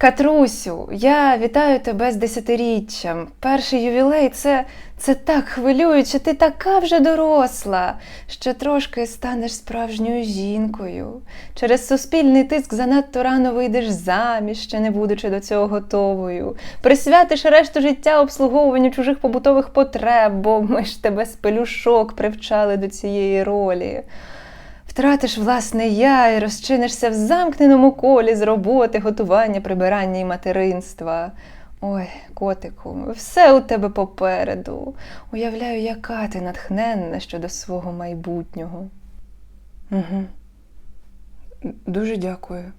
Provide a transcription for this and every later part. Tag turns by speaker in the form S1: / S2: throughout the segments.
S1: Катрусю, я вітаю тебе з десятиріччям. Перший ювілей це, це так хвилююче, ти така вже доросла. Ще трошки станеш справжньою жінкою. Через суспільний тиск занадто рано вийдеш заміж, ще не будучи до цього готовою. Присвятиш решту життя обслуговуванню чужих побутових потреб, бо ми ж тебе з пелюшок привчали до цієї ролі. Втратиш власне я і розчинишся в замкненому колі з роботи, готування, прибирання і материнства. Ой, котику, все у тебе попереду. Уявляю, яка ти натхненна щодо свого майбутнього. Угу. Дуже дякую.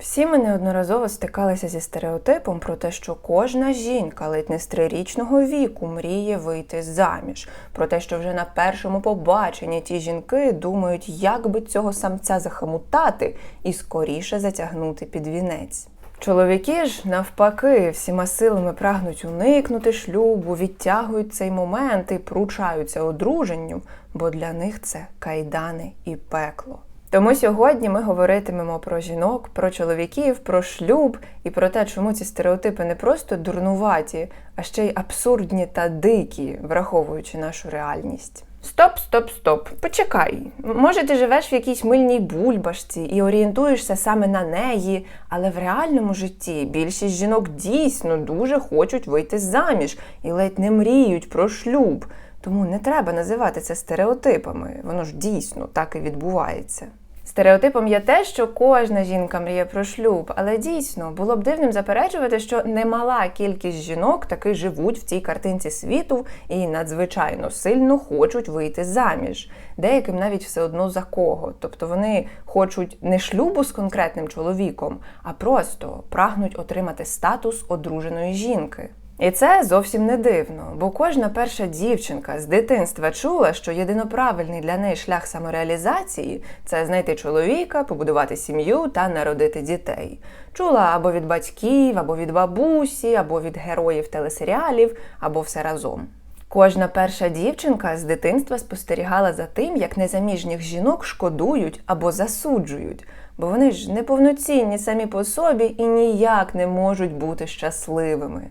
S1: Всі ми неодноразово стикалися зі стереотипом про те, що кожна жінка ледь не з трирічного віку мріє вийти заміж, про те, що вже на першому побаченні ті жінки думають, як би цього самця захамутати і скоріше затягнути під вінець. Чоловіки ж, навпаки, всіма силами прагнуть уникнути шлюбу, відтягують цей момент і пручаються одруженню, бо для них це кайдани і пекло. Тому сьогодні ми говоритимемо про жінок, про чоловіків, про шлюб і про те, чому ці стереотипи не просто дурнуваті, а ще й абсурдні та дикі, враховуючи нашу реальність. Стоп, стоп, стоп. Почекай. Може, ти живеш в якійсь мильній бульбашці і орієнтуєшся саме на неї, але в реальному житті більшість жінок дійсно дуже хочуть вийти заміж і ледь не мріють про шлюб. Тому не треба називати це стереотипами. Воно ж дійсно так і відбувається. Стереотипом є те, що кожна жінка мріє про шлюб, але дійсно було б дивним заперечувати, що немала кількість жінок таки живуть в цій картинці світу і надзвичайно сильно хочуть вийти заміж. Деяким навіть все одно за кого. Тобто вони хочуть не шлюбу з конкретним чоловіком, а просто прагнуть отримати статус одруженої жінки. І це зовсім не дивно, бо кожна перша дівчинка з дитинства чула, що єдиноправильний для неї шлях самореалізації це знайти чоловіка, побудувати сім'ю та народити дітей. Чула або від батьків, або від бабусі, або від героїв телесеріалів, або все разом. Кожна перша дівчинка з дитинства спостерігала за тим, як незаміжніх жінок шкодують або засуджують, бо вони ж неповноцінні самі по собі і ніяк не можуть бути щасливими.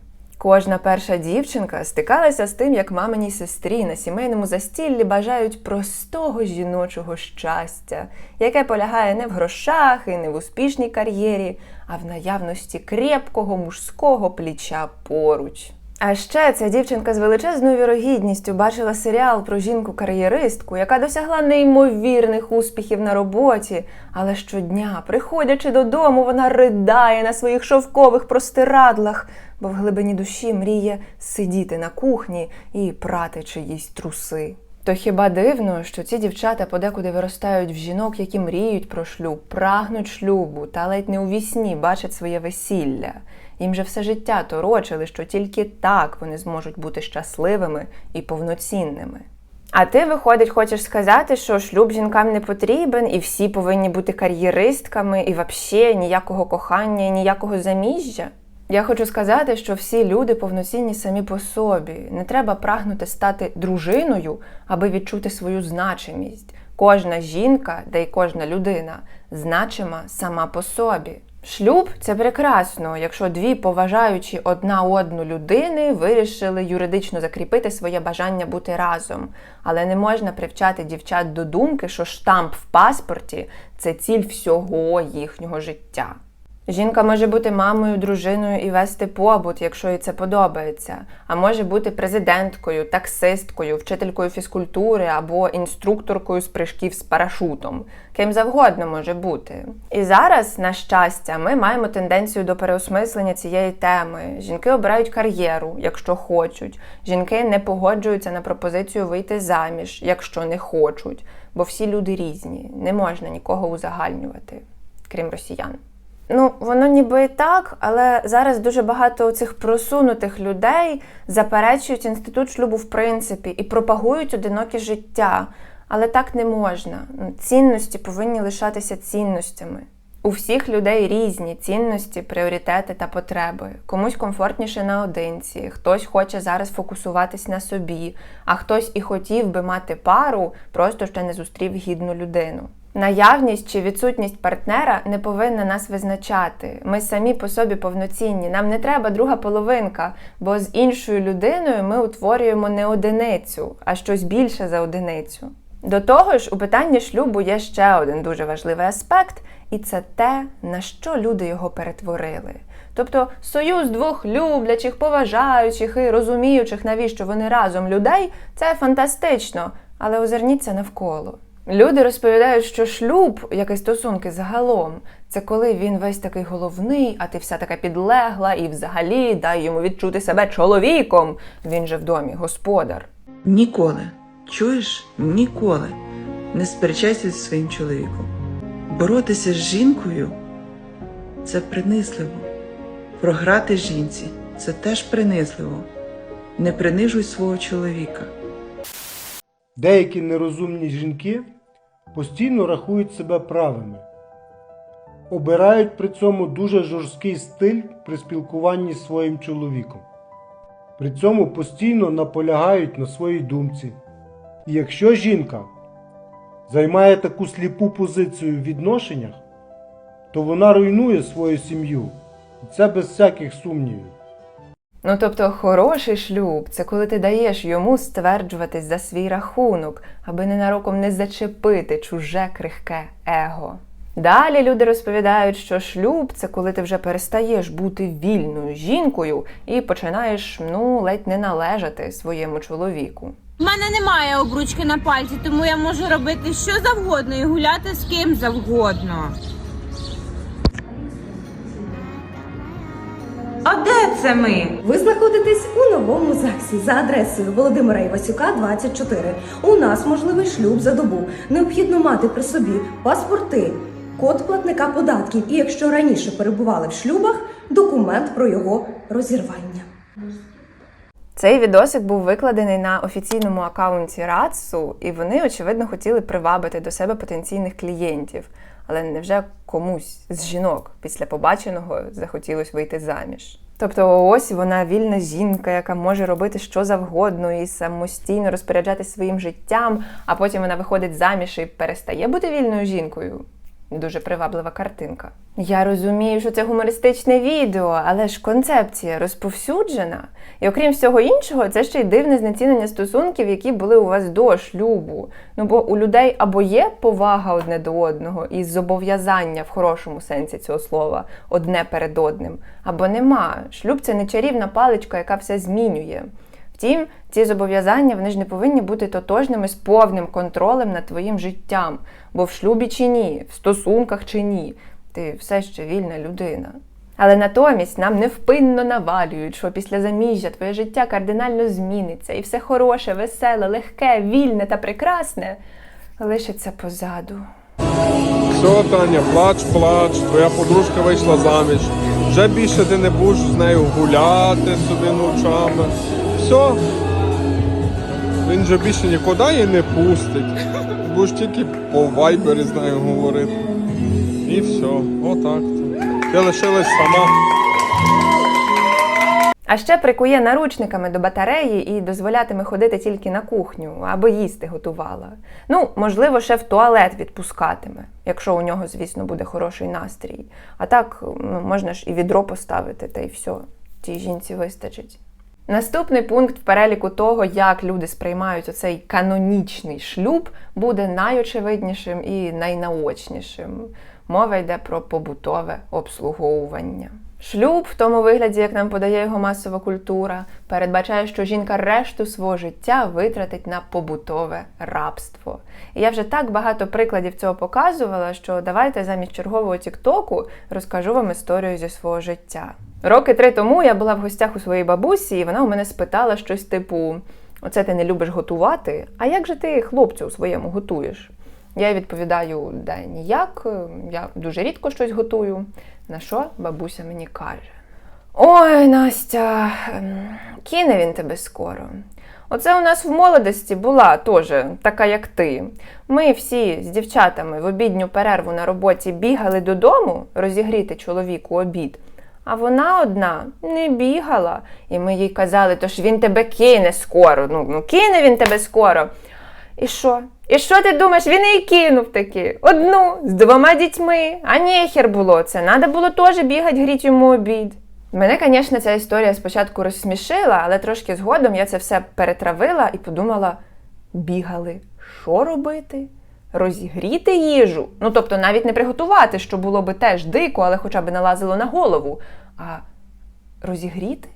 S1: Кожна перша дівчинка стикалася з тим, як маминій сестрі на сімейному застіллі бажають простого жіночого щастя, яке полягає не в грошах і не в успішній кар'єрі, а в наявності крепкого мужського пліча поруч. А ще ця дівчинка з величезною вірогідністю бачила серіал про жінку-кар'єристку, яка досягла неймовірних успіхів на роботі, але щодня, приходячи додому, вона ридає на своїх шовкових простирадлах, бо в глибині душі мріє сидіти на кухні і прати чиїсь труси. То хіба дивно, що ці дівчата подекуди виростають в жінок, які мріють про шлюб, прагнуть шлюбу та ледь не у вісні бачать своє весілля. Їм же все життя торочили, що тільки так вони зможуть бути щасливими і повноцінними. А ти, виходить, хочеш сказати, що шлюб жінкам не потрібен, і всі повинні бути кар'єристками, і взагалі ніякого кохання, і ніякого заміжжя? Я хочу сказати, що всі люди повноцінні самі по собі. Не треба прагнути стати дружиною, аби відчути свою значимість. Кожна жінка, де й кожна людина значима сама по собі. Шлюб це прекрасно, якщо дві поважаючі одна одну людини вирішили юридично закріпити своє бажання бути разом. Але не можна привчати дівчат до думки, що штамп в паспорті це ціль всього їхнього життя. Жінка може бути мамою, дружиною і вести побут, якщо їй це подобається, а може бути президенткою, таксисткою, вчителькою фізкультури або інструкторкою з прыжків з парашутом. Ким завгодно може бути. І зараз, на щастя, ми маємо тенденцію до переосмислення цієї теми. Жінки обирають кар'єру, якщо хочуть. Жінки не погоджуються на пропозицію вийти заміж, якщо не хочуть, бо всі люди різні, не можна нікого узагальнювати, крім росіян. Ну, воно ніби і так, але зараз дуже багато цих просунутих людей заперечують інститут шлюбу в принципі і пропагують одиноке життя. Але так не можна. Цінності повинні лишатися цінностями. У всіх людей різні цінності, пріоритети та потреби. Комусь комфортніше наодинці, хтось хоче зараз фокусуватись на собі, а хтось і хотів би мати пару, просто ще не зустрів гідну людину. Наявність чи відсутність партнера не повинна нас визначати. Ми самі по собі повноцінні. Нам не треба друга половинка, бо з іншою людиною ми утворюємо не одиницю, а щось більше за одиницю. До того ж, у питанні шлюбу є ще один дуже важливий аспект, і це те, на що люди його перетворили. Тобто союз двох люблячих, поважаючих і розуміючих, навіщо вони разом людей, це фантастично, але озирніться навколо. Люди розповідають, що шлюб, як і стосунки загалом, це коли він весь такий головний, а ти вся така підлегла, і взагалі дай йому відчути себе чоловіком. Він же в домі господар.
S2: Ніколи, чуєш, ніколи не сперечайся зі своїм чоловіком. Боротися з жінкою це принизливо. Програти жінці це теж принизливо. Не принижуй свого чоловіка.
S3: Деякі нерозумні жінки постійно рахують себе правими, обирають при цьому дуже жорсткий стиль при спілкуванні з своїм чоловіком. При цьому постійно наполягають на своїй думці. І якщо жінка займає таку сліпу позицію в відношеннях, то вона руйнує свою сім'ю. І це без всяких сумнівів.
S1: Ну тобто, хороший шлюб це коли ти даєш йому стверджуватись за свій рахунок, аби ненароком не зачепити чуже крихке его. Далі люди розповідають, що шлюб це коли ти вже перестаєш бути вільною жінкою і починаєш ну ледь не належати своєму чоловіку.
S4: У мене немає обручки на пальці, тому я можу робити що завгодно і гуляти з ким завгодно. А де це ми?
S5: Ви знаходитесь у новому ЗАГСі за адресою Володимира Івасюка, 24. У нас можливий шлюб за добу. Необхідно мати при собі паспорти, код платника податків і, якщо раніше перебували в шлюбах, документ про його розірвання.
S1: Цей відосик був викладений на офіційному аккаунті Рацу, і вони, очевидно, хотіли привабити до себе потенційних клієнтів. Але невже комусь з жінок після побаченого захотілося вийти заміж? Тобто, ось вона вільна жінка, яка може робити що завгодно і самостійно розпоряджатися своїм життям, а потім вона виходить заміж і перестає бути вільною жінкою. Дуже приваблива картинка. Я розумію, що це гумористичне відео, але ж концепція розповсюджена. І окрім всього іншого, це ще й дивне знецінення стосунків, які були у вас до шлюбу. Ну бо у людей або є повага одне до одного і зобов'язання в хорошому сенсі цього слова одне перед одним, або нема. Шлюб це не чарівна паличка, яка все змінює. Втім, ці зобов'язання вони ж не повинні бути тотожними з повним контролем над твоїм життям. Бо в шлюбі чи ні, в стосунках чи ні, ти все ще вільна людина. Але натомість нам невпинно навалюють, що після заміжжя твоє життя кардинально зміниться, і все хороше, веселе, легке, вільне та прекрасне лишиться позаду.
S6: Все, Таня, плач, плач, твоя подружка вийшла заміж. Вже більше ти не будеш з нею гуляти собі ночами. Все. Він же більше нікуди її не пустить. Будеш тільки по вайбері з нею говорити. І все, отак. Ти лишилась сама.
S1: А ще прикує наручниками до батареї і дозволятиме ходити тільки на кухню, аби їсти готувала. Ну, можливо, ще в туалет відпускатиме, якщо у нього, звісно, буде хороший настрій. А так ну, можна ж і відро поставити, та й все. Тій жінці вистачить. Наступний пункт в переліку того, як люди сприймають оцей канонічний шлюб, буде найочевиднішим і найнаочнішим. Мова йде про побутове обслуговування. Шлюб, в тому вигляді, як нам подає його масова культура, передбачає, що жінка решту свого життя витратить на побутове рабство. І я вже так багато прикладів цього показувала, що давайте замість чергового тіктоку розкажу вам історію зі свого життя. Роки три тому я була в гостях у своїй бабусі, і вона у мене спитала щось типу: Оце ти не любиш готувати? А як же ти хлопцю у своєму готуєш? Я відповідаю, де ніяк, я дуже рідко щось готую. На що бабуся мені каже: Ой, Настя, ем, кине він тебе скоро. Оце у нас в молодості була теж така, як ти. Ми всі з дівчатами в обідню перерву на роботі бігали додому розігріти чоловіку обід. А вона одна не бігала. І ми їй казали, то ж він тебе кине скоро. Ну, ну кине він тебе скоро. І що? І що ти думаєш? Він її кинув таки. Одну з двома дітьми. А нехер було це. Надо було теж бігати, гріти йому обід. Мене, звісно, ця історія спочатку розсмішила, але трошки згодом я це все перетравила і подумала: бігали, що робити? Розігріти їжу. Ну тобто навіть не приготувати, що було би теж дико, але хоча б налазило на голову. А розігріти?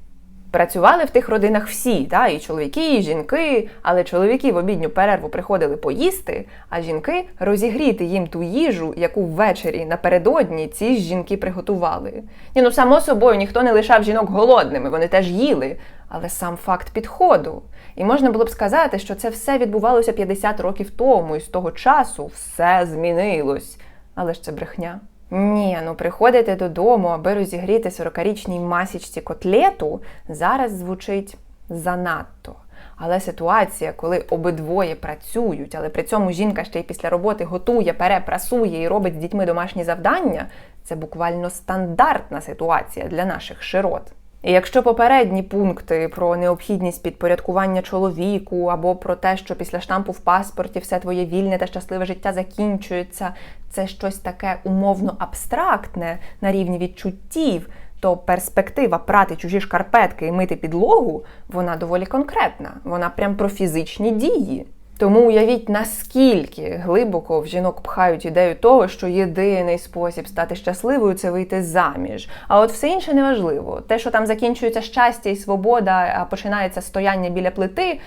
S1: Працювали в тих родинах всі, та, і чоловіки, і жінки, але чоловіки в обідню перерву приходили поїсти, а жінки розігріти їм ту їжу, яку ввечері напередодні ці жінки приготували. Ні, ну само собою ніхто не лишав жінок голодними, вони теж їли, але сам факт підходу. І можна було б сказати, що це все відбувалося 50 років тому, і з того часу все змінилось. Але ж це брехня. Ні, ну приходити додому, аби розігріти 40-річній масічці котлету, зараз звучить занадто. Але ситуація, коли обидвоє працюють, але при цьому жінка ще й після роботи готує, перепрасує і робить з дітьми домашні завдання, це буквально стандартна ситуація для наших широт. І якщо попередні пункти про необхідність підпорядкування чоловіку або про те, що після штампу в паспорті все твоє вільне та щасливе життя закінчується, це щось таке умовно абстрактне на рівні відчуттів, то перспектива прати чужі шкарпетки і мити підлогу, вона доволі конкретна. Вона прям про фізичні дії. Тому уявіть, наскільки глибоко в жінок пхають ідею того, що єдиний спосіб стати щасливою це вийти заміж. А от все інше неважливо. Те, що там закінчується щастя і свобода, а починається стояння біля плити,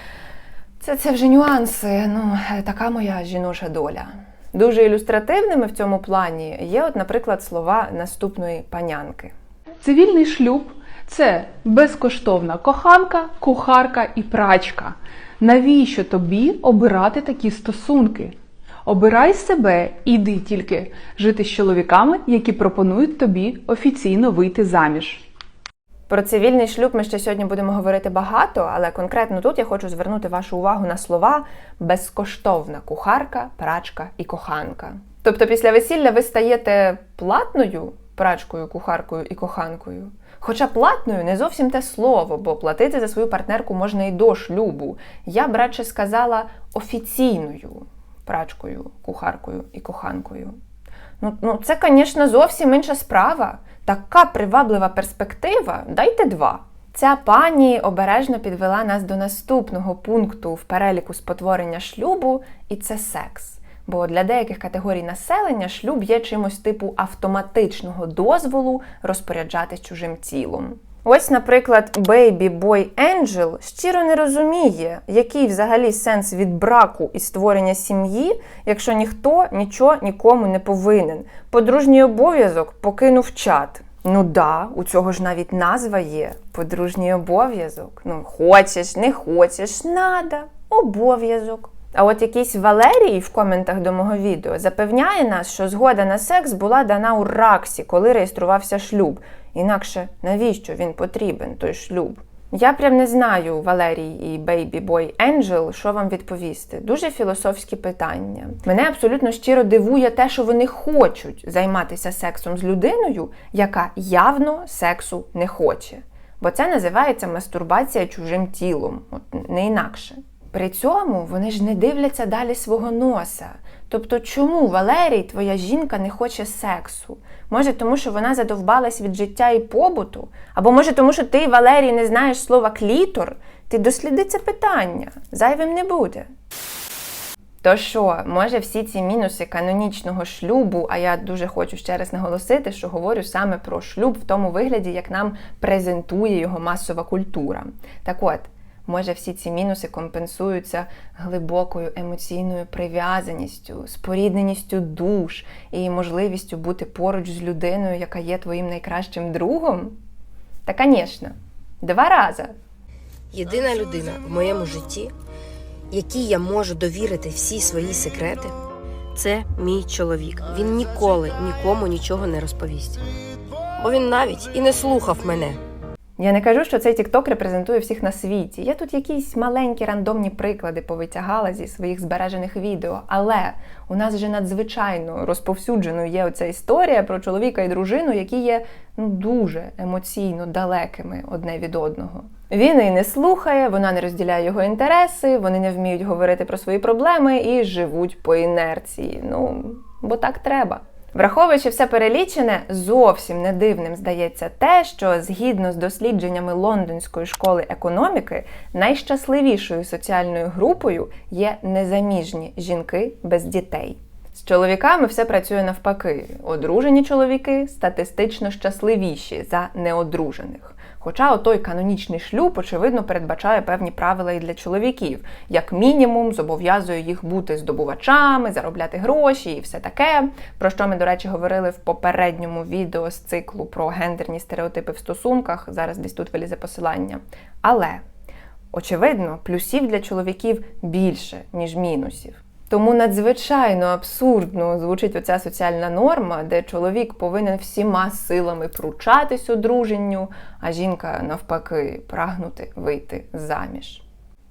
S1: це, це вже нюанси. Ну, така моя жіноча доля. Дуже ілюстративними в цьому плані є, от, наприклад, слова наступної панянки.
S7: Цивільний шлюб це безкоштовна коханка, кухарка і прачка. Навіщо тобі обирати такі стосунки? Обирай себе, іди тільки жити з чоловіками, які пропонують тобі офіційно вийти заміж.
S1: Про цивільний шлюб ми ще сьогодні будемо говорити багато, але конкретно тут я хочу звернути вашу увагу на слова безкоштовна кухарка, прачка і коханка. Тобто після весілля ви стаєте платною прачкою, кухаркою і коханкою. Хоча платною не зовсім те слово, бо платити за свою партнерку можна і до шлюбу. Я б радше сказала офіційною прачкою, кухаркою і коханкою. Ну, ну це, звісно, зовсім інша справа. Така приваблива перспектива. Дайте два. Ця пані обережно підвела нас до наступного пункту в переліку спотворення шлюбу, і це секс. Бо для деяких категорій населення шлюб є чимось типу автоматичного дозволу розпоряджатись чужим тілом. Ось, наприклад, Baby Boy Angel щиро не розуміє, який взагалі сенс від браку і створення сім'ї, якщо ніхто нічого нікому не повинен. Подружній обов'язок покинув чат. Ну да, у цього ж навіть назва є подружній обов'язок. Ну, хочеш, не хочеш, надо, обов'язок. А от якийсь Валерій в коментах до мого відео запевняє нас, що згода на секс була дана у Раксі, коли реєструвався шлюб. Інакше навіщо він потрібен, той шлюб? Я прям не знаю, Валерій і Boy Angel, що вам відповісти. Дуже філософські питання. Мене абсолютно щиро дивує те, що вони хочуть займатися сексом з людиною, яка явно сексу не хоче. Бо це називається мастурбація чужим тілом, от не інакше. При цьому вони ж не дивляться далі свого носа. Тобто, чому Валерій, твоя жінка, не хоче сексу? Може, тому що вона задовбалась від життя і побуту? Або може, тому що ти, Валерій, не знаєш слова клітор? Ти досліди це питання. Зайвим не буде. То що, може, всі ці мінуси канонічного шлюбу, а я дуже хочу ще раз наголосити, що говорю саме про шлюб в тому вигляді, як нам презентує його масова культура. Так от, може, всі ці мінуси компенсуються глибокою емоційною прив'язаністю, спорідненістю душ і можливістю бути поруч з людиною, яка є твоїм найкращим другом? Та, звісно, два рази.
S8: Єдина людина в моєму житті, якій я можу довірити всі свої секрети, це мій чоловік. Він ніколи нікому нічого не розповість. Бо він навіть і не слухав мене,
S1: Я не кажу, що цей TikTok репрезентує всіх на світі. Я тут якісь маленькі рандомні приклади повитягала зі своїх збережених відео. Але у нас же надзвичайно розповсюдженою є оця історія про чоловіка і дружину, які є ну дуже емоційно далекими одне від одного. Він її не слухає, вона не розділяє його інтереси, вони не вміють говорити про свої проблеми і живуть по інерції. Ну бо так треба. Враховуючи все перелічене, зовсім не дивним здається те, що згідно з дослідженнями Лондонської школи економіки, найщасливішою соціальною групою є незаміжні жінки без дітей. З чоловіками все працює навпаки. Одружені чоловіки статистично щасливіші за неодружених. Хоча отой канонічний шлюб, очевидно, передбачає певні правила і для чоловіків, як мінімум, зобов'язує їх бути здобувачами, заробляти гроші і все таке. Про що ми, до речі, говорили в попередньому відео з циклу про гендерні стереотипи в стосунках. Зараз десь тут вилізе посилання. Але очевидно, плюсів для чоловіків більше, ніж мінусів. Тому надзвичайно абсурдно звучить оця соціальна норма, де чоловік повинен всіма силами пручатись одруженню, а жінка навпаки прагнути вийти заміж.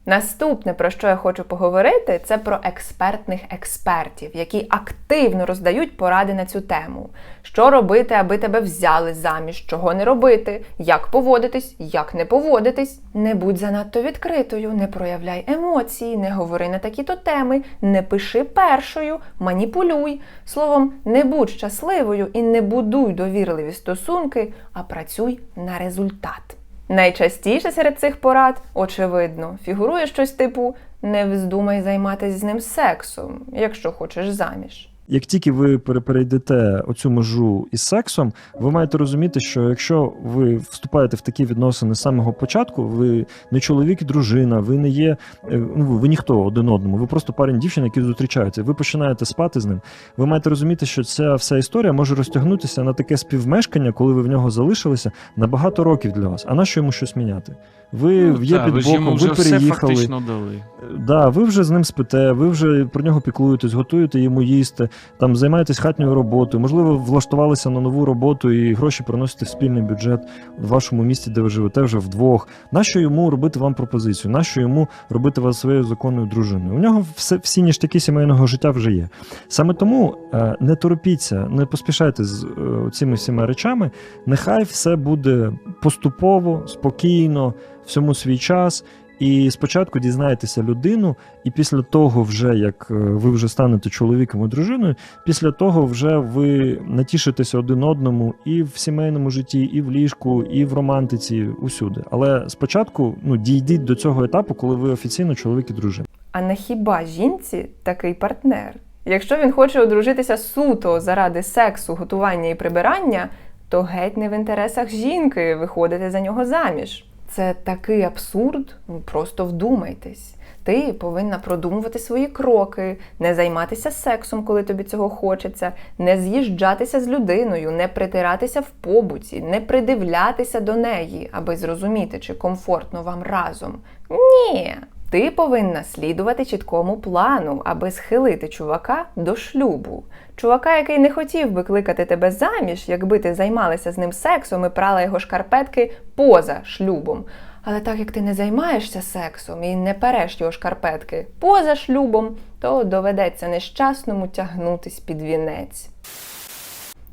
S1: Наступне, про що я хочу поговорити, це про експертних експертів, які активно роздають поради на цю тему. Що робити, аби тебе взяли заміж, чого не робити, як поводитись, як не поводитись. Не будь занадто відкритою, не проявляй емоції, не говори на такі-то теми, не пиши першою, маніпулюй. Словом, не будь щасливою і не будуй довірливі стосунки, а працюй на результат. Найчастіше серед цих порад, очевидно, фігурує щось типу не вздумай займатися з ним сексом, якщо хочеш заміж.
S9: Як тільки ви пере- перейдете оцю межу із сексом, ви маєте розуміти, що якщо ви вступаєте в такі відносини з самого початку, ви не чоловік і дружина, ви не є е, ну ви ніхто один одному, ви просто парень дівчина, які зустрічаються. Ви починаєте спати з ним. Ви маєте розуміти, що ця вся історія може розтягнутися на таке співмешкання, коли ви в нього залишилися на багато років для вас. А на що йому щось міняти? Ви є
S10: Та,
S9: під
S10: ви
S9: боком,
S10: вже
S9: ви переїхали.
S10: дали.
S9: Да, ви вже з ним спите, ви вже про нього піклуєтесь, готуєте йому їсти, там займаєтесь хатньою роботою, можливо, влаштувалися на нову роботу і гроші приносите в спільний бюджет в вашому місті, де ви живете вже вдвох. Нащо йому робити вам пропозицію? Нащо йому робити вас своєю законною дружиною? У нього все, всі ніштяки сімейного життя вже є. Саме тому е, не торопіться, не поспішайте з е, цими всіма речами. Нехай все буде поступово, спокійно, всьому свій час. І спочатку дізнаєтеся людину, і після того, вже як е, ви вже станете чоловіком і дружиною, після того вже ви натішитеся один одному і в сімейному житті, і в ліжку, і в романтиці, усюди. Але спочатку ну дійдіть до цього етапу, коли ви офіційно чоловік і дружина.
S1: А не хіба жінці такий партнер? Якщо він хоче одружитися суто заради сексу, готування і прибирання, то геть не в інтересах жінки виходити за нього заміж. Це такий абсурд, ну, просто вдумайтесь. Ти повинна продумувати свої кроки, не займатися сексом, коли тобі цього хочеться, не з'їжджатися з людиною, не притиратися в побуті, не придивлятися до неї, аби зрозуміти, чи комфортно вам разом. Ні. Ти повинна слідувати чіткому плану, аби схилити чувака до шлюбу. Чувака, який не хотів би кликати тебе заміж, якби ти займалася з ним сексом і прала його шкарпетки поза шлюбом. Але так як ти не займаєшся сексом і не переш його шкарпетки поза шлюбом, то доведеться нещасному тягнутись під вінець.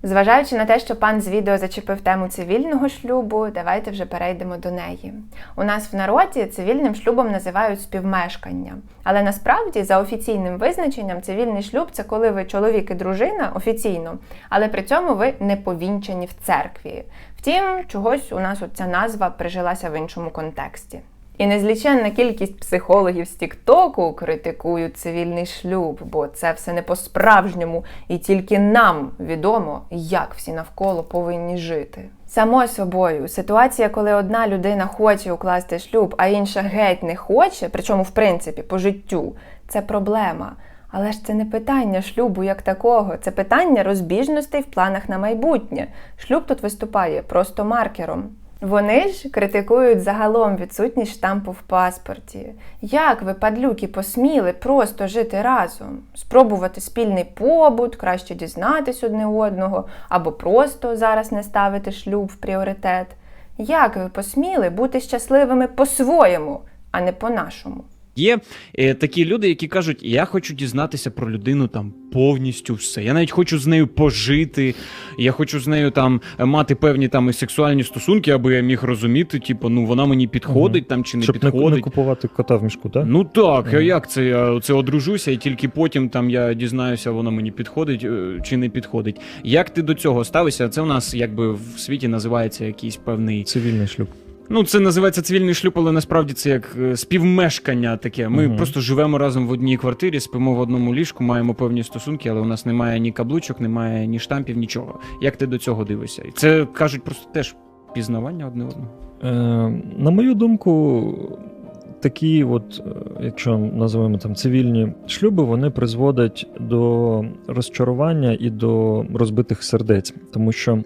S1: Зважаючи на те, що пан з відео зачепив тему цивільного шлюбу, давайте вже перейдемо до неї. У нас в народі цивільним шлюбом називають співмешкання. Але насправді, за офіційним визначенням, цивільний шлюб це коли ви чоловік і дружина офіційно, але при цьому ви не повінчані в церкві. Втім, чогось у нас ця назва прижилася в іншому контексті. І незліченна кількість психологів з Тіктоку критикують цивільний шлюб, бо це все не по-справжньому, і тільки нам відомо, як всі навколо повинні жити. Само собою, ситуація, коли одна людина хоче укласти шлюб, а інша геть не хоче, причому в принципі по життю, це проблема. Але ж це не питання шлюбу як такого, це питання розбіжностей в планах на майбутнє. Шлюб тут виступає просто маркером. Вони ж критикують загалом відсутність штампу в паспорті. Як ви, падлюки, посміли просто жити разом, спробувати спільний побут, краще дізнатись одне одного, або просто зараз не ставити шлюб в пріоритет? Як ви посміли бути щасливими по-своєму, а не по-нашому?
S10: Є е, такі люди, які кажуть, я хочу дізнатися про людину там повністю все. Я навіть хочу з нею пожити, я хочу з нею там мати певні там і сексуальні стосунки, аби я міг розуміти, типу, ну вона мені підходить там чи не
S9: Щоб
S10: підходить.
S9: не купувати кота в мішку, так?
S10: Ну так, а як це? Я це одружуся, і тільки потім там я дізнаюся, вона мені підходить е, чи не підходить. Як ти до цього ставишся? Це у нас якби в світі називається якийсь певний.
S9: Цивільний шлюб.
S10: Ну, це називається цивільний шлюб, але насправді це як е, співмешкання таке. Ми
S9: Мгм.
S10: просто живемо разом в одній квартирі, спимо в одному ліжку, маємо певні стосунки, але у нас немає ні каблучок, немає ні штампів, нічого. Як ти до цього дивишся? І це кажуть просто теж пізнавання одне одного.
S9: Е, на мою думку, такі, от, е, якщо називаємо там цивільні шлюби, вони призводять до розчарування і до розбитих сердець. Тому що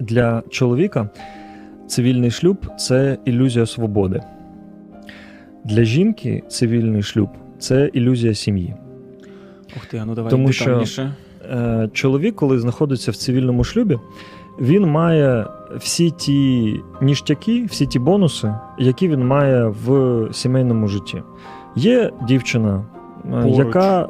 S9: для чоловіка цивільний шлюб це ілюзія свободи. Для жінки цивільний шлюб це ілюзія сім'ї.
S10: Ух ти, а ну давай
S9: Тому що- Е, чоловік, коли знаходиться в цивільному шлюбі, він має всі ті ніштяки, всі ті бонуси, які він має в сімейному житті. Є дівчина,
S10: Поруч.
S9: яка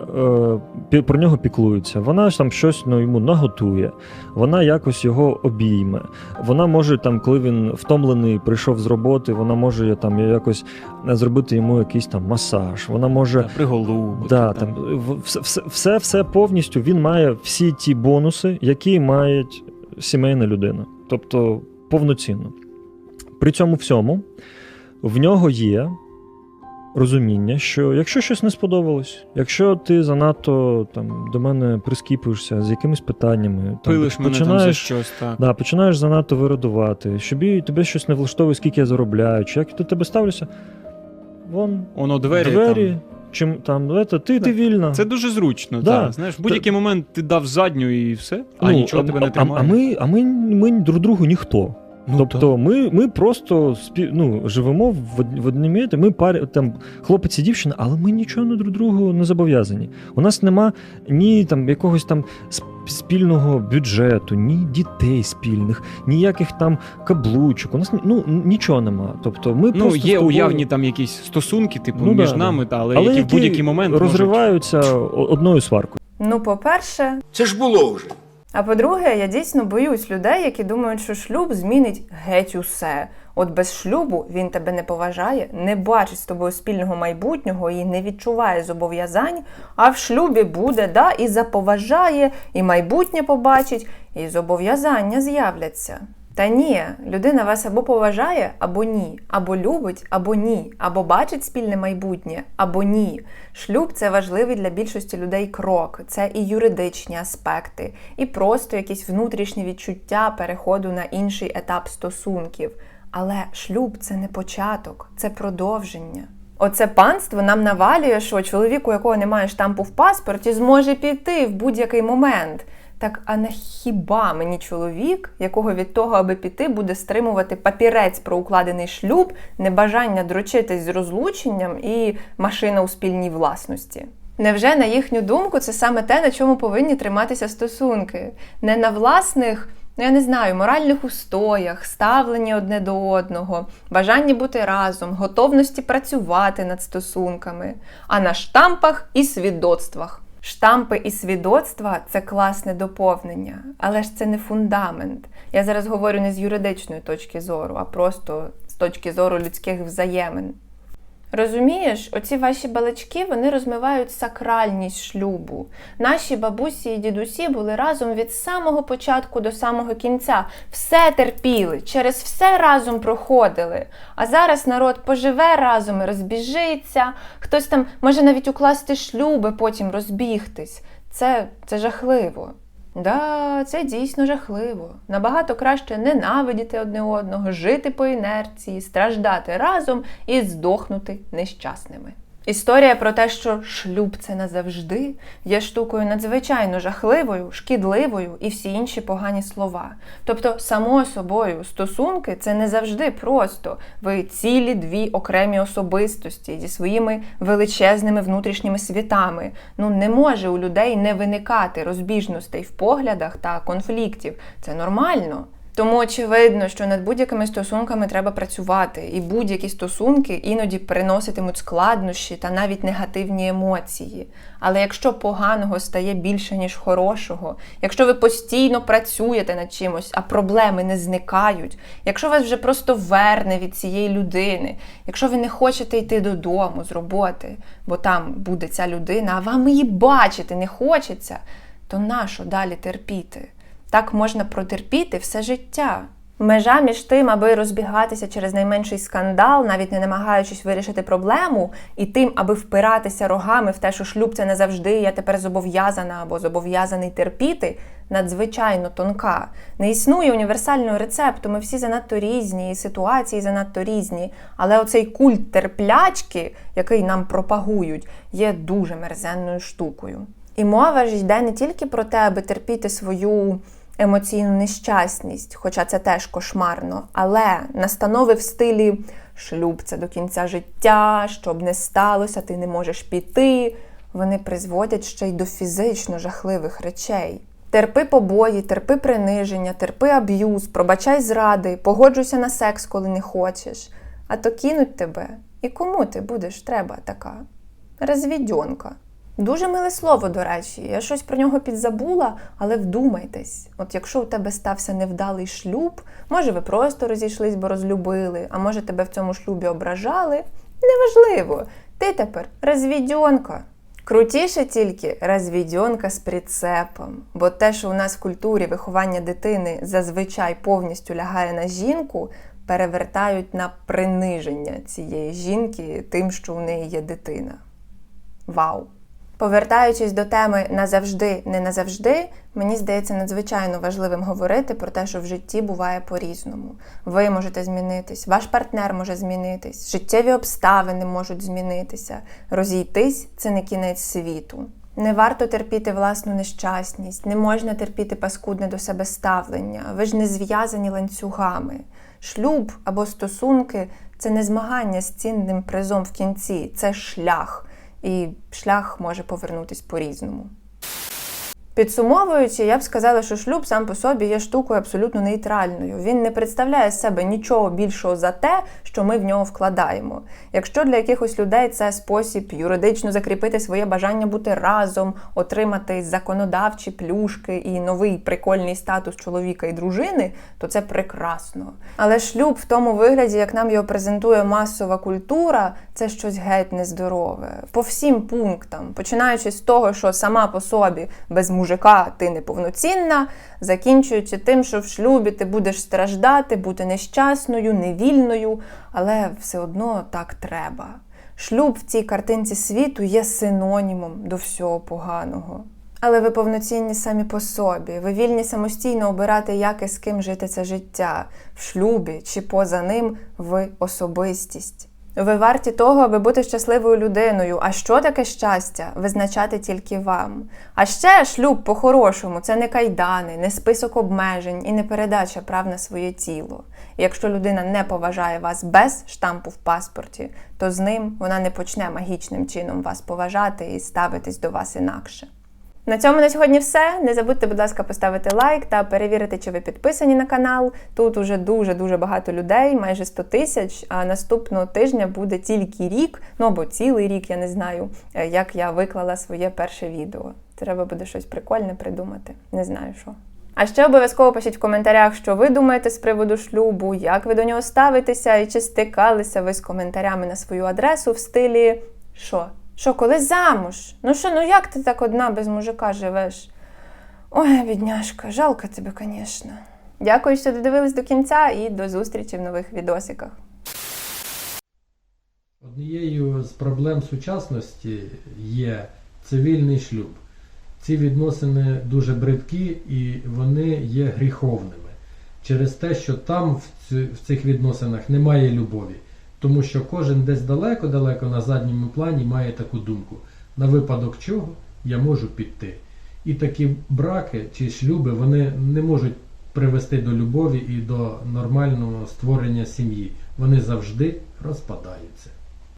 S9: е, про нього піклується. Вона ж там щось ну, йому наготує, вона якось його обійме. Вона може там, коли він втомлений, прийшов з роботи, вона може там якось е, зробити йому якийсь там масаж. Вона може
S10: Приголубити.
S9: Да, там, все, все, все повністю він має всі ті бонуси, які має сімейна людина. Тобто повноцінно. При цьому всьому в нього є розуміння, що якщо щось не сподобалось, якщо ти занадто там, до мене прискіпуєшся з якимись питаннями, там,
S10: Пилиш мене там за
S9: починаєш
S10: щось, так.
S9: Да, починаєш занадто вирадувати, щоб тебе щось не влаштовує, скільки я заробляю, чи як я до тебе ставлюся. Вон
S10: Воно двері.
S9: двері,
S10: Там.
S9: чим там, это, ти, ти вільна.
S10: Це дуже зручно,
S9: Да.
S10: так. Знаєш, в будь-який момент ти дав задню і все, а
S9: Ну,
S10: нічого тебе не
S9: а, а ми, а ми, ми друг другу ніхто.
S10: Ну,
S9: тобто ми, ми просто спів, ну, живемо в, од- в одній мірі, ми парі, там, хлопець і дівчина, але ми нічого не друг другу не зобов'язані. У нас нема ні там, якогось там сп- спільного бюджету, ні дітей спільних, ніяких там каблучок. У нас ну, нічого нема. Тобто ми
S10: Ну,
S9: просто
S10: є
S9: тобою-
S10: уявні там якісь стосунки, типу,
S9: Ну,
S10: між
S9: да,
S10: нами, та, але,
S9: але
S10: які в будь-який момент
S9: розриваються о- одною сваркою.
S1: Ну, по-перше,
S11: Це ж було вже.
S1: А по-друге, я дійсно боюсь людей, які думають, що шлюб змінить геть усе. От без шлюбу він тебе не поважає, не бачить з тобою спільного майбутнього і не відчуває зобов'язань. А в шлюбі буде, да, і заповажає, і майбутнє побачить, і зобов'язання з'являться. Та ні, людина вас або поважає, або ні, або любить, або ні, або бачить спільне майбутнє, або ні. Шлюб це важливий для більшості людей крок. Це і юридичні аспекти, і просто якісь внутрішні відчуття переходу на інший етап стосунків. Але шлюб це не початок, це продовження. Оце панство нам навалює, що чоловік, у якого немає штампу в паспорті, зможе піти в будь-який момент. Так, а на хіба мені чоловік, якого від того, аби піти, буде стримувати папірець про укладений шлюб, небажання дрочитись з розлученням і машина у спільній власності? Невже на їхню думку це саме те, на чому повинні триматися стосунки? Не на власних, ну я не знаю, моральних устоях, ставленні одне до одного, бажанні бути разом, готовності працювати над стосунками, а на штампах і свідоцтвах. Штампи і свідоцтва це класне доповнення, але ж це не фундамент. Я зараз говорю не з юридичної точки зору, а просто з точки зору людських взаємин. Розумієш, оці ваші балачки вони розмивають сакральність шлюбу. Наші бабусі і дідусі були разом від самого початку до самого кінця. Все терпіли, через все разом проходили. А зараз народ поживе разом і розбіжиться. Хтось там може навіть укласти шлюби, потім розбігтись. Це, це жахливо. Да, це дійсно жахливо. Набагато краще ненавидіти одне одного, жити по інерції, страждати разом і здохнути нещасними. Історія про те, що шлюб це назавжди, є штукою надзвичайно жахливою, шкідливою і всі інші погані слова. Тобто, само собою, стосунки це не завжди просто. Ви цілі дві окремі особистості зі своїми величезними внутрішніми світами. Ну не може у людей не виникати розбіжностей в поглядах та конфліктів. Це нормально. Тому очевидно, що над будь-якими стосунками треба працювати, і будь-які стосунки іноді приноситимуть складнощі та навіть негативні емоції. Але якщо поганого стає більше, ніж хорошого, якщо ви постійно працюєте над чимось, а проблеми не зникають, якщо вас вже просто верне від цієї людини, якщо ви не хочете йти додому з роботи, бо там буде ця людина, а вам її бачити не хочеться, то нащо далі терпіти? Так можна протерпіти все життя. Межа між тим, аби розбігатися через найменший скандал, навіть не намагаючись вирішити проблему, і тим, аби впиратися рогами в те, що шлюб це не завжди, я тепер зобов'язана або зобов'язаний терпіти, надзвичайно тонка. Не існує універсального рецепту. Ми всі занадто різні, і ситуації занадто різні. Але оцей культ терплячки, який нам пропагують, є дуже мерзенною штукою. І мова ж йде не тільки про те, аби терпіти свою емоційну нещасність, хоча це теж кошмарно, але настанови в стилі шлюб це до кінця життя, щоб не сталося, ти не можеш піти. Вони призводять ще й до фізично жахливих речей. Терпи побої, терпи приниження, терпи аб'юз, пробачай зради, погоджуйся на секс, коли не хочеш. А то кинуть тебе. І кому ти будеш треба така? Розвідьонка. Дуже миле слово, до речі. Я щось про нього підзабула, але вдумайтесь. От якщо у тебе стався невдалий шлюб, може ви просто розійшлись, бо розлюбили, а може тебе в цьому шлюбі ображали. Неважливо, ти тепер розвідьонка. Крутіше тільки розвідьонка з прицепом. Бо те, що у нас в культурі виховання дитини зазвичай повністю лягає на жінку, перевертають на приниження цієї жінки тим, що у неї є дитина. Вау! Повертаючись до теми назавжди, не назавжди, мені здається надзвичайно важливим говорити про те, що в житті буває по-різному. Ви можете змінитись, ваш партнер може змінитись, життєві обставини можуть змінитися. Розійтись це не кінець світу. Не варто терпіти власну нещасність, не можна терпіти паскудне до себе ставлення. Ви ж не зв'язані ланцюгами. Шлюб або стосунки це не змагання з цінним призом в кінці, це шлях і шлях може повернутись по-різному. Підсумовуючи, я б сказала, що шлюб сам по собі є штукою абсолютно нейтральною. Він не представляє з себе нічого більшого за те, що ми в нього вкладаємо. Якщо для якихось людей це спосіб юридично закріпити своє бажання бути разом, отримати законодавчі плюшки і новий прикольний статус чоловіка і дружини, то це прекрасно. Але шлюб в тому вигляді, як нам його презентує масова культура, це щось геть нездорове. По всім пунктам, починаючи з того, що сама по собі без мужика ти неповноцінна, закінчуючи тим, що в шлюбі ти будеш страждати, бути нещасною, невільною, але все одно так треба. Шлюб в цій картинці світу є синонімом до всього поганого. Але ви повноцінні самі по собі, ви вільні самостійно обирати, як і з ким жити це життя, в шлюбі чи поза ним ви особистість. Ви варті того, аби бути щасливою людиною. А що таке щастя? Визначати тільки вам. А ще шлюб по-хорошому це не кайдани, не список обмежень і не передача прав на своє тіло. І якщо людина не поважає вас без штампу в паспорті, то з ним вона не почне магічним чином вас поважати і ставитись до вас інакше. На цьому на сьогодні все. Не забудьте, будь ласка, поставити лайк та перевірити, чи ви підписані на канал. Тут уже дуже-дуже багато людей, майже 100 тисяч. А наступного тижня буде тільки рік, ну або цілий рік, я не знаю, е, як я виклала своє перше відео. Треба буде щось прикольне придумати. Не знаю що. А ще обов'язково пишіть в коментарях, що ви думаєте з приводу шлюбу, як ви до нього ставитеся, і чи стикалися ви з коментарями на свою адресу в стилі що? Що, коли замуж? Ну що, ну як ти так одна без мужика живеш? Ой, бідняшка, жалко тебе, звісно. Дякую, що додивились до кінця, і до зустрічі в нових відосиках.
S11: Однією з проблем сучасності є цивільний шлюб. Ці відносини дуже бридкі і вони є гріховними через те, що там в, цих відносинах немає любові. Тому що кожен десь далеко-далеко на задньому плані має таку думку, на випадок чого я можу піти. І такі браки чи шлюби вони не можуть привести до любові і до нормального створення сім'ї. Вони завжди розпадаються.